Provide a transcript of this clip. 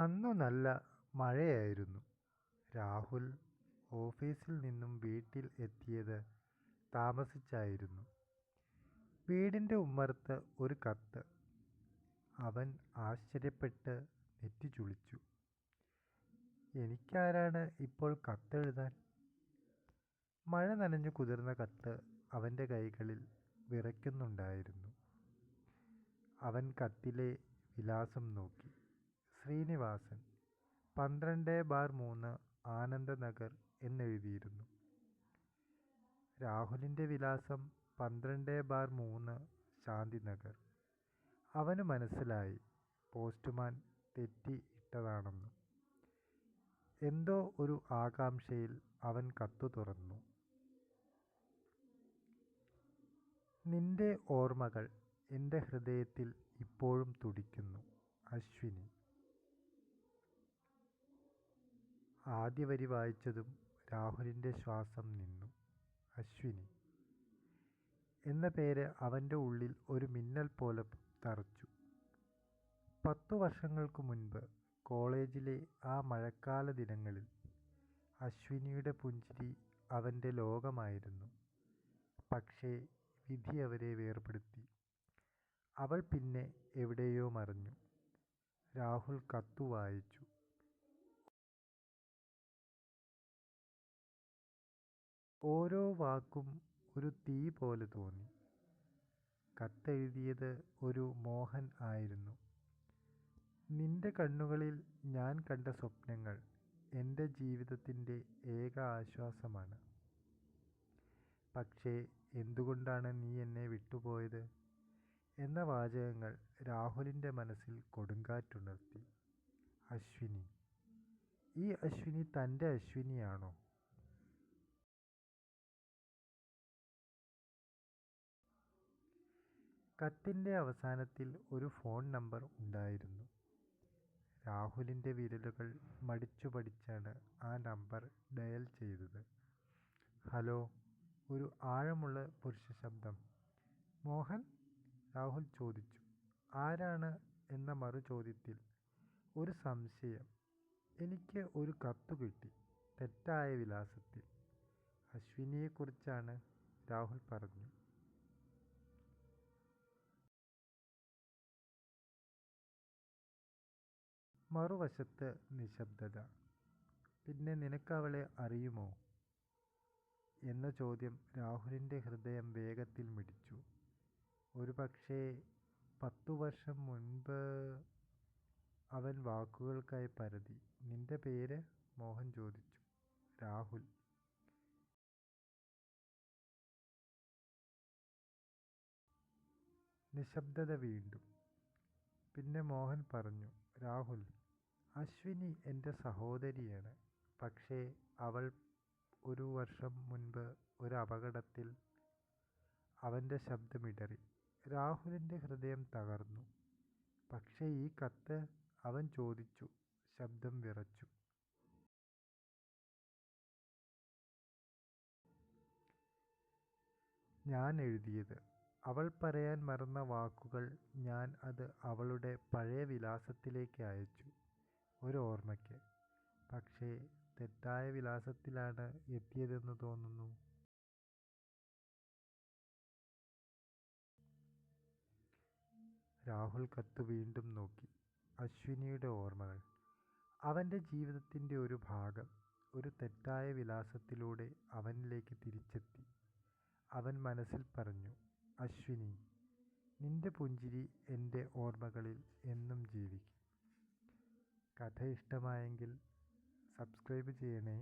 അന്നു നല്ല മഴയായിരുന്നു. രാഹുൽ ഓഫീസിൽ നിന്നും വീട്ടിൽ എത്തിയത് താമസിച്ചായിരുന്നു. വീടിന്റെ ഉമ്മറത്ത് ഒരു കത്ത്. അവൻ ആശ്ചര്യപ്പെട്ട് നെറ്റി ചുളിച്ചു. എനിക്കാരാണ് ഇപ്പോൾ കത്തെഴുതാൻ? മഴ നനഞ്ഞു കുതിർന്ന കത്ത് അവന്റെ കൈകളിൽ വിറയ്ക്കുന്നുണ്ടായിരുന്നു. അവൻ കത്തിലെ വിലാസം നോക്കി. ശ്രീനിവാസൻ പന്ത്രണ്ട് ബാർ മൂന്ന് ആനന്ദനഗർ എന്നെഴുതിയിരുന്നു. രാഹുലിന്റെ വിലാസം പന്ത്രണ്ട് ബാർ മൂന്ന് ശാന്തിനഗർ. അവന് മനസ്സിലായി പോസ്റ്റ്മാൻ തെറ്റി ഇട്ടതാണെന്ന്. എന്തോ ഒരു ആകാംക്ഷയിൽ അവൻ കത്തു തുറന്നു. നിന്റെ ഓർമ്മകൾ എന്റെ ഹൃദയത്തിൽ ഇപ്പോഴും തുടിക്കുന്നു അശ്വിനി. ആദ്യ വരി വായിച്ചതും രാഹുലിന്റെ ശ്വാസം നിന്നു. അശ്വിനി. എന്ന പേര് അവന്റെ ഉള്ളിൽ ഒരു മിന്നൽ പോലെ തറച്ചു. പത്തു വർഷങ്ങൾക്ക് മുൻപ് കോളേജിലെ ആ മഴക്കാല ദിനങ്ങളിൽ അശ്വിനിയുടെ പുഞ്ചിരി അവന്റെ ലോകമായിരുന്നു. പക്ഷേ വിധി അവരെ വേർപെടുത്തി. അവൾ പിന്നെ എവിടെയോ മറിഞ്ഞു. രാഹുൽ കത്തു വായിച്ചു. ഓരോ വാക്കും ഒരു തീ പോലെ തോന്നി. കത്തെഴുതിയത് ഒരു മോഹൻ ആയിരുന്നു. നിന്റെ കണ്ണുകളിൽ ഞാൻ കണ്ട സ്വപ്നങ്ങൾ എന്റെ ജീവിതത്തിന്റെ ഏക ആശ്വാസമാണ്. പക്ഷേ എന്തുകൊണ്ടാണ് നീ എന്നെ വിട്ടുപോയത്? എന്ന വാചകങ്ങൾ രാഹുലിന്റെ മനസ്സിൽ കൊടുങ്കാറ്റുണർത്തി. അശ്വിനി ഈ അശ്വിനി തന്റെ അശ്വിനിയാണോ? കത്തിന്റെ അവസാനത്തിൽ ഒരു ഫോൺ നമ്പർ ഉണ്ടായിരുന്നു. രാഹുലിന്റെ വിരലുകൾ മടിച്ചു പഠിച്ചാണ് ആ നമ്പർ ഡയൽ ചെയ്തത്. ഹലോ ഒരു ആഴമുള്ള പുരുഷ ശബ്ദം. മോഹൻ? രാഹുൽ ചോദിച്ചു. ആരാണ് എന്ന മറു ചോദ്യത്തിൽ ഒരു സംശയം. എനിക്ക് ഒരു കത്ത് കിട്ടി. തെറ്റായ വിലാസത്തിൽ. അശ്വിനിയെക്കുറിച്ചാണ് രാഹുൽ പറഞ്ഞു. മറുവശത്ത് നിശബ്ദത. പിന്നെ നിനക്കവളെ അറിയുമോ? എന്ന ചോദ്യം രാഹുലിന്റെ ഹൃദയം വേഗത്തിൽ മിടിച്ചു. ഒരു പക്ഷേ പത്തു വർഷം മുൻപ് അവൻ വാക്കുകൾക്കായി പരതി. നിന്റെ പേര്? മോഹൻ ചോദിച്ചു. രാഹുൽ. നിശബ്ദത വീണ്ടും. പിന്നെ മോഹൻ പറഞ്ഞു രാഹുൽ അശ്വിനി എന്റെ സഹോദരിയാണ്. പക്ഷേ അവൾ ഒരു വർഷം മുൻപ് ഒരു അപകടത്തിൽ അവന്റെ ശബ്ദമിടറി രാഹുലിന്റെ ഹൃദയം തകർന്നു. പക്ഷേ ഈ കത്ത് അവൻ ചോദിച്ചു. ശബ്ദം വിറച്ചു. ഞാൻ എഴുതിയത്. അവൾ പറയാൻ മറന്ന വാക്കുകൾ ഞാൻ അത് അവളുടെ പഴയ വിലാസത്തിലേക്ക് അയച്ചു. ഒരു ഓർമ്മയ്ക്ക് പക്ഷേ തെറ്റായ വിലാസത്തിലാണ് എത്തിയതെന്ന് തോന്നുന്നു. രാഹുൽ കത്ത് വീണ്ടും നോക്കി. അശ്വിനിയുടെ ഓർമ്മകൾ. അവന്റെ ജീവിതത്തിന്റെ ഒരു ഭാഗം ഒരു തെറ്റായ വിലാസത്തിലൂടെ അവനിലേക്ക് തിരിച്ചെത്തി. അവൻ മനസ്സിൽ പറഞ്ഞു അശ്വിനി നിന്റെ പുഞ്ചിരി എന്റെ ഓർമ്മകളിൽ എന്നും ജീവിക്കും. കഥ ഇഷ്ടമായെങ്കിൽ സബ്സ്ക്രൈബ് ചെയ്യണേ.